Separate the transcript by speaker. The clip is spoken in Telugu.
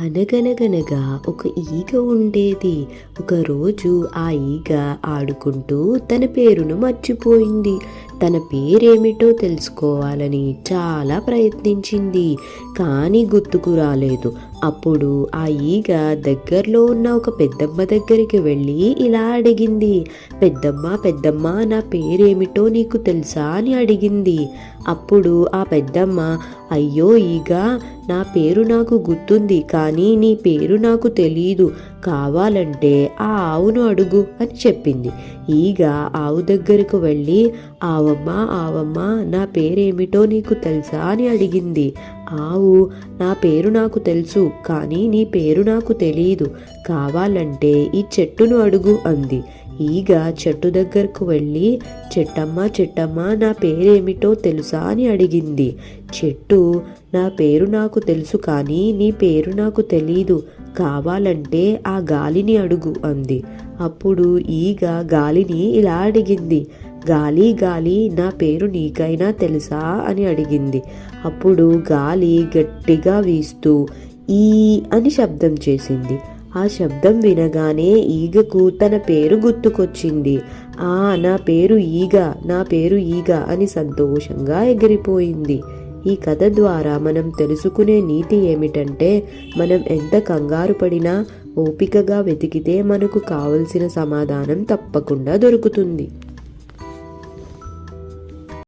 Speaker 1: అనగనగనగా ఒక ఈగ ఉండేది. ఒకరోజు ఆ ఈగ ఆడుకుంటూ తన పేరును మర్చిపోయింది. తన పేరేమిటో తెలుసుకోవాలని చాలా ప్రయత్నించింది. కానీ గుర్తుకు రాలేదు. అప్పుడు ఆ ఈగ దగ్గరలో ఉన్న ఒక పెద్దమ్మ దగ్గరికి వెళ్ళి ఇలా అడిగింది పెద్దమ్మ పెద్దమ్మ నా పేరేమిటో నీకు తెలుసా? అని అడిగింది. అప్పుడు ఆ పెద్దమ్మ అయ్యో ఈగ నా పేరు నాకు గుర్తుంది కానీ నీ పేరు నాకు తెలీదు కావాలంటే ఆ ఆవును అడుగు అని చెప్పింది. ఈగ ఆవు దగ్గరకు వెళ్ళి ఆవమ్మ ఆవమ్మ నా పేరేమిటో నీకు తెలుసా? అని అడిగింది. ఆవు నా పేరు నాకు తెలుసు కానీ నీ పేరు నాకు తెలియదు కావాలంటే ఈ చెట్టును అడుగు అంది. ఈగ చెట్టు దగ్గరకు వెళ్ళి చెట్టమ్మ చెట్టమ్మ నా పేరేమిటో తెలుసా? అని అడిగింది. చెట్టు నా పేరు నాకు తెలుసు కానీ నీ పేరు నాకు తెలీదు. కావాలంటే ఆ గాలిని అడుగు అంది. అప్పుడు ఈగ గాలిని ఇలా అడిగింది. గాలి గాలి నా పేరు నీకైనా తెలుసా? అని అడిగింది. అప్పుడు గాలి గట్టిగా వీస్తూ ఈ అని శబ్దం చేసింది. ఆ శబ్దం వినగానే ఈగకు తన పేరు గుర్తుకొచ్చింది. ఆ నా పేరు ఈగ నా పేరు ఈగ అని సంతోషంగా ఎగిరిపోయింది. ఈ కథ ద్వారా మనం తెలుసుకునే నీతి ఏమిటంటే మనం ఎంత కంగారు పడినా ఓపికగా వెతికితే మనకు కావలసిన సమాధానం తప్పకుండా దొరుకుతుంది.